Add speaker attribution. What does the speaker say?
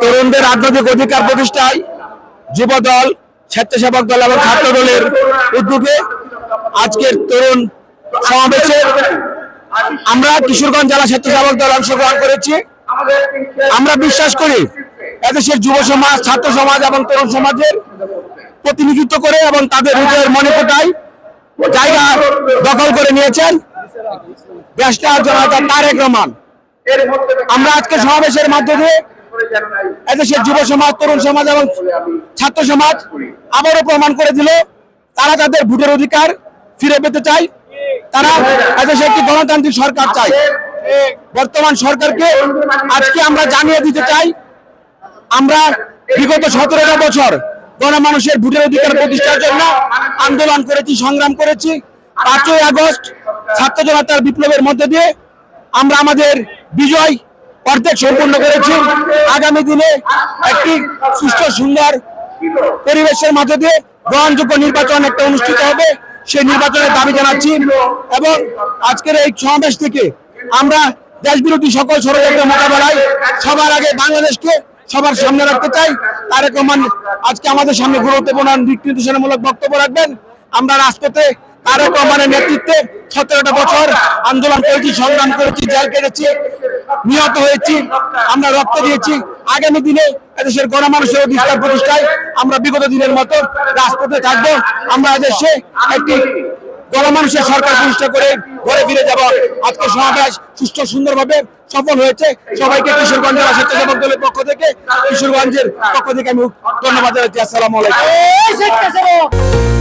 Speaker 1: তরুণদের রাজনৈতিক অধিকার প্রতিষ্ঠায় যুব দল স্বেচ্ছাসেবক দল এবং ছাত্র দলের উদ্যোগে আজকের তরুণ সমাবেশে আমরা কিশোরগঞ্জ জেলা স্বেচ্ছাসেবক দল অংশগ্রহণ করেছি। আমরা বিশ্বাস করি এদেশের যুব সমাজ, ছাত্র সমাজ এবং তরুণ সমাজের প্রতিনিধিত্ব করে এবং তাদের হৃদয়ের মনে কোটায় জায়গা দখল করে নিয়েছেন দেশটা জনতা তারেক রহমান। আমরা আজকে সমাবেশের মাধ্যমে এদেশের যুব সমাজ, তরুণ সমাজ এবং ছাত্র সমাজ আবারও প্রমাণ করে দিল, তারা তাদের ভোটের অধিকার ফিরে পেতে চায়। তারা এদেশে একটি গণতান্ত্রিক সরকার চায়। বর্তমান সরকারকে আজকে আমরা জানিয়ে দিতে চাই, আমরা বিগত সতেরোটা বছর গণমানুষের ভোটের অধিকার প্রতিষ্ঠার জন্য আন্দোলন করেছি, সংগ্রাম করেছি। পাঁচই আগস্ট ছাত্র জনতার বিপ্লবের মধ্যে দিয়ে আমরা আমাদের বিজয় অর্ধেক সম্পূর্ণ করেছি। আগামী দিনে একটি সুস্থ সুন্দর পরিবেশের মধ্যে দিয়ে গ্রহণযোগ্য নির্বাচন একটা অনুষ্ঠিত হবে। সেই নির্বাচনের দাবি জানাচ্ছি এবং আজকের এই সমাবেশ থেকে আমরা দেশ বিরোধী সকল ষড়যন্ত্র মোকাবেলায় সবার আগে বাংলাদেশকে সবার সামনে রাখতে চাই। তারেক রহমান আজকে আমাদের সামনে গুরুত্বপূর্ণ দিক নির্দেশনামূলক বক্তব্য রাখবেন। আমরা রাজপথে তারেক রহমানের নেতৃত্বে সতেরোটা বছর আন্দোলন করেছি, সংগ্রাম করেছি, জেল কেটেছি। নিহত হয়েছি, আমরা রক্ত দিয়েছি। আগামী দিনে এদেশের গণমানুষের অধিকার প্রতিষ্ঠায় আমরা বিগত দিনের মতো রাজপথে থাকব। আমরা এদেশে একটি গণমানুষের সরকার প্রতিষ্ঠা করে ঘরে ফিরে যাব। আজকে সমাবেশ সুষ্ঠু সুন্দরভাবে সফল হয়েছে। সবাইকে কিশোরগঞ্জ জেলা স্বেচ্ছাসেবক দলের পক্ষ থেকে, কিশোরগঞ্জের পক্ষ থেকে আমি ধন্যবাদ জানাচ্ছি। আসসালামু আলাইকুম।